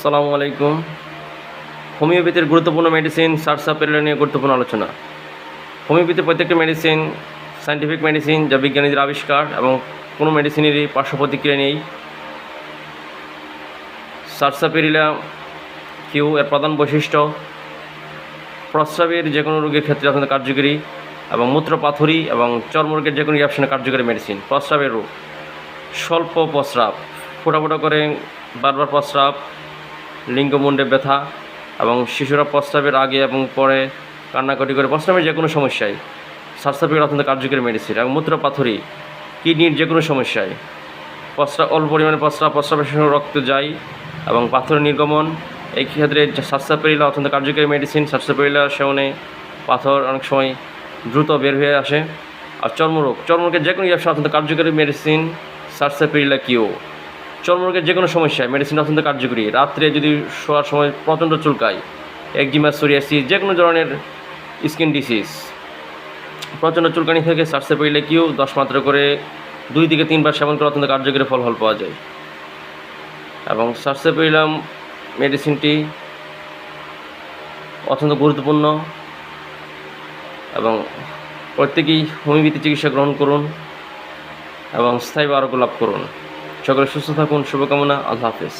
আসসালামু আলাইকুম। হোমিওপ্যাথির গুরুত্বপূর্ণ মেডিসিন সারসা, পেরিলা নিয়ে গুরুত্বপূর্ণ আলোচনা। হোমিওপ্যাথি প্রত্যেকটি মেডিসিন সায়েন্টিফিক মেডিসিন যা বিজ্ঞানীদের আবিষ্কার এবং কোনো মেডিসিনেরই পার্শ্ব প্রতিক্রিয়া নেই। সারসা, পেরিলা, কিউ এর প্রধান বৈশিষ্ট্য, প্রস্রাবের যে কোনো রোগের ক্ষেত্রে অত্যন্ত কার্যকরী এবং মূত্রপাথরি এবং চর্মরোগের যে কোনো রিয়াপশনে কার্যকরী মেডিসিন প্রস্রাবের রোগ। স্বল্প প্রস্রাব, ফোটা ফোটা করে বারবার প্রস্রাব লিঙ্গমুণ্ডে ব্যথা এবং শিশুরা প্রস্রাবের আগে এবং পরে কান্নাকাটি করে, প্রস্রাবের যে কোনো সমস্যায় স্বাস্থ্যপের অত্যন্ত কার্যকরী মেডিসিন এবং মূত্রপাথরি, কিডনির যে কোনো সমস্যায় প্রস্রাব অল্প পরিমাণে প্রস্রাব প্রস্রাবের সঙ্গে রক্ত যায় এবং পাথরের নির্গমন, এই ক্ষেত্রে স্বাস্থ্যপেরিলা অত্যন্ত কার্যকরী মেডিসিন স্বাস্থ্যপেরিলা সেবনে পাথর অনেক সময় দ্রুত বের হয়ে আসে। আর চর্মরোগ, চর্মরোগের যে কোনো ব্যবসা অত্যন্ত কার্যকরী মেডিসিন সার্সাপেরিলা কিও চর্মরোগের যে কোনো সমস্যায় মেডিসিন অত্যন্ত কার্যকরী। রাত্রে যদি শোয়ার সময় প্রচণ্ড চুলকায়, একজিমা সোরিয়াসিস যে কোনো ধরনের স্কিন ডিসিজ প্রচণ্ড চুলকানি থেকে সার্সাপেরিলা কিও দশ মাত্রা করে দুই থেকে তিনবার সেবন করে অত্যন্ত কার্যকরী ফলাফল পাওয়া যায়। এবং সার্সাপেরিলাম মেডিসিনটি অত্যন্ত গুরুত্বপূর্ণ এবং প্রত্যেকেই হোমিওপ্যাথি চিকিৎসা গ্রহণ করুন এবং স্থায়ী আরোগ্য লাভ করুন। সকলে সুস্থ থাকুন শুভকামনা আল্লাহ হাফেজ।